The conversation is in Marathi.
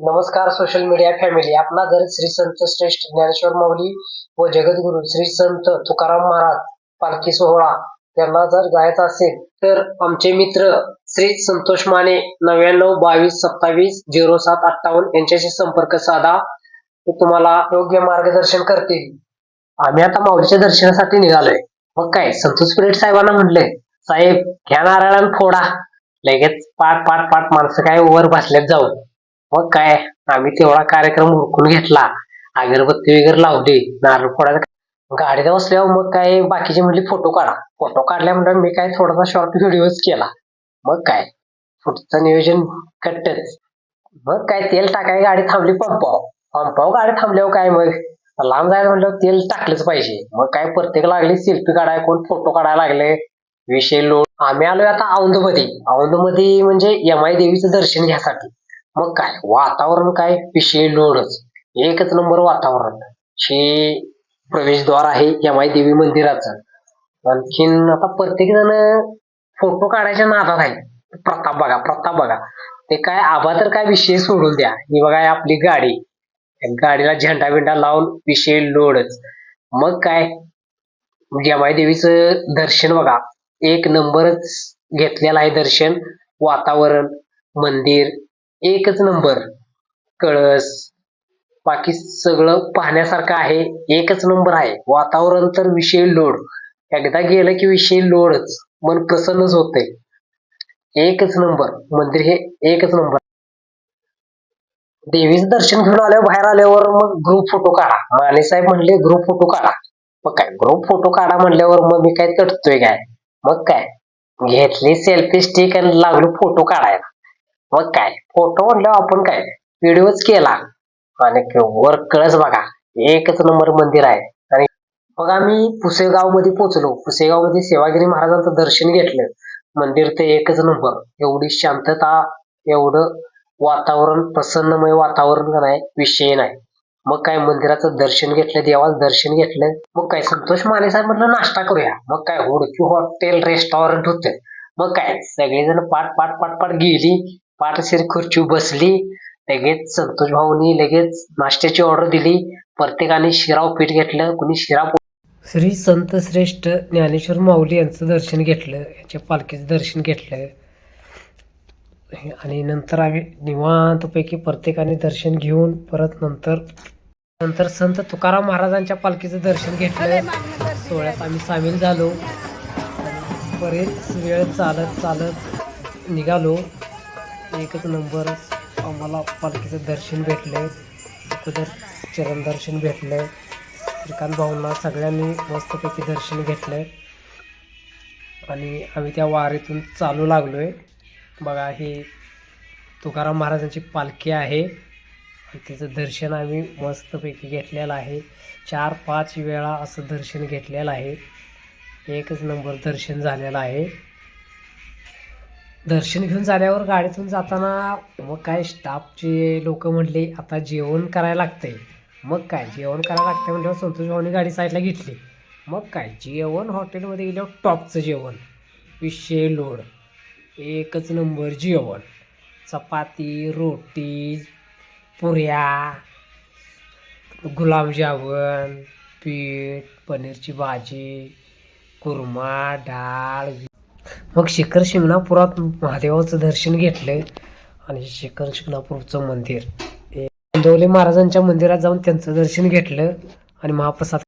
नमस्कार सोशल मीडिया फॅमिली आपला जर श्री संत श्रेष्ठ ज्ञानेश्वर माऊली व जगद्गुरु श्री संत तुकाराम महाराज पालखी सोहळा यांना जर जायचं असेल तर आमचे मित्र श्री संतोष माने नव्याण्णव बावीस सत्तावीस झिरो सात अठ्ठावन्न यांच्याशी संपर्क साधा. ते तुम्हाला योग्य मार्गदर्शन करतील. आम्ही आता माऊलीच्या दर्शनासाठी निघालोय. मग काय संतोष पिरेट साहेबांना म्हणले साहेब घ्या नारायण फोडा. लगेच पाठ पाठ पाठ माणसं काय वर बसल्यात जाऊ मग काय? आम्ही तेवढा कार्यक्रम उरकून घेतला. अगरबत्ती वगैरे लावली नारळ फोडायला गाडीत बसल्यावर मग काय बाकीचे म्हणजे फोटो काढा. फोटो काढल्या म्हणजे मी काय थोडासा शॉर्ट व्हिडिओच केला. मग काय? पुढचं नियोजन कट्टच. मग काय तेल टाकाय गाडी थांबली पंपाव पंपाव गाडी थांबल्यावर काय मग? लांब जायला म्हणल्यावर तेल टाकलंच पाहिजे. मग काय प्रत्येक लागली सेल्फी काढाय कोण फोटो काढायला लागले? विषय लोड. आम्ही आलोय आता औंधमध्ये औंधमध्ये म्हणजे यमाई देवीचं दर्शन घ्यासाठी. मग काय? वातावरण काय? विषय लोडच एकच नंबर वातावरण. हे प्रवेशद्वार आहे यमाई देवी मंदिराचं. आणखीन आता प्रत्येक जण फोटो काढायच्या नादात आहे प्रताप बघा प्रताप बघा. ते काय आबा तर काय विषय सोडून द्या. ही बघा आपली गाडी. गाडीला झेंडा बिंडा लावून विषय लोडच मग काय? यमाई देवीचं दर्शन बघा. एक नंबरच घेतलेला आहे दर्शन. वातावरण मंदिर एकच नंबर. कळस. बाकी सगळं पाहण्यासारखं आहे. एकच नंबर आहे. वातावरण तर विषय लोड. एकदा गेलं की विषय लोडच. मन प्रसन्नच होते एकच नंबर. मंदिर हे एकच नंबर. देवीच दर्शन घेऊन आल्यावर बाहेर आल्यावर मग ग्रुप फोटो काढा. माने साहेब म्हणले ग्रुप फोटो काढा. मग काय? ग्रुप फोटो काढा म्हणल्यावर मग मी काय तटतोय काय? मग काय? घेतली सेल्फी स्टिक आणि लागलो फोटो काढायला. मग काय? फोटो म्हणल्यावर आपण काय? व्हिडिओच केला. आणि वर बघा. एकच नंबर मंदिर आहे. आणि मग आम्ही पुसेगावमध्ये पोहोचलो. पुसेगावमध्ये सेवागिरी महाराजांचं दर्शन घेतलं. मंदिर ते एकच नंबर एवढी शांतता एवढं वातावरण प्रसन्नमय वातावरण नाही? विषय नाही. मग काय मंदिराचं दर्शन घेतलं देवाचं दर्शन घेतलं. मग काय? संतोष माने साहेब म्हटलं नाश्ता करूया. मग काय? होडकी हॉटेल रेस्टॉरंट होतं. मग काय? सगळेजण पाठ पाट पाठ पाट गेली. पाठशीर खुर्ची बसली लगेच संतोष भाऊनी लगेच नाश्त्याची ऑर्डर दिली. प्रत्येकाने शिराव पीठ घेतलं कुणी शिरा श्री संत श्रेष्ठ ज्ञानेश्वर माऊली यांचं दर्शन घेतलं यांच्या पालखीचं दर्शन घेतलं. आणि नंतर आम्ही निवांतपैकी प्रत्येकाने दर्शन घेऊन परत नंतर नंतर संत तुकाराम महाराजांच्या पालखीचं दर्शन घेतलं. सोहळ्यात आम्ही सामील झालो. बरेच वेळ चालत चालत निघालो. एकच नंबर. आम्हाला पालखीचं दर्शन भेटलं आहे अगोदर चरण दर्शन भेटलं श्रीकांत भाऊंना सगळ्यांनी मस्तपैकी दर्शन घेतलं आणि आम्ही त्या वारीतून चालू लागलो आहे बघा हे तुकाराम महाराजांची पालखी आहे. आणि तिचं दर्शन आम्ही मस्तपैकी घेतलेलं आहे. चार पाच वेळा असं दर्शन घेतलेलं आहे. एकच नंबर दर्शन झालेलं आहे. दर्शन घेऊन झाल्यावर गाडीतून जाताना मग काय स्टाफचे लोक म्हणले आता जेवण करायला लागतंय. मग काय जेवण करायला लागतंय म्हटल्यावर संतोष भाऊनी गाडी साईडला घेतली. मग काय जेवण हॉटेलमध्ये गेल्यावर टॉपचं जेवण विषय लोड एकच नंबर जेवण चपाती रोटी पुऱ्या गुलाबजामुन पीठ पनीरची भाजी कुर्मा डाळ मग शिखर शिंगणापुरात महादेवाचं दर्शन घेतलं आणि शिखर शिंगणापूरचं मंदिर. हे महाराजांच्या मंदिरात जाऊन त्यांचं दर्शन घेतलं आणि महाप्रसाद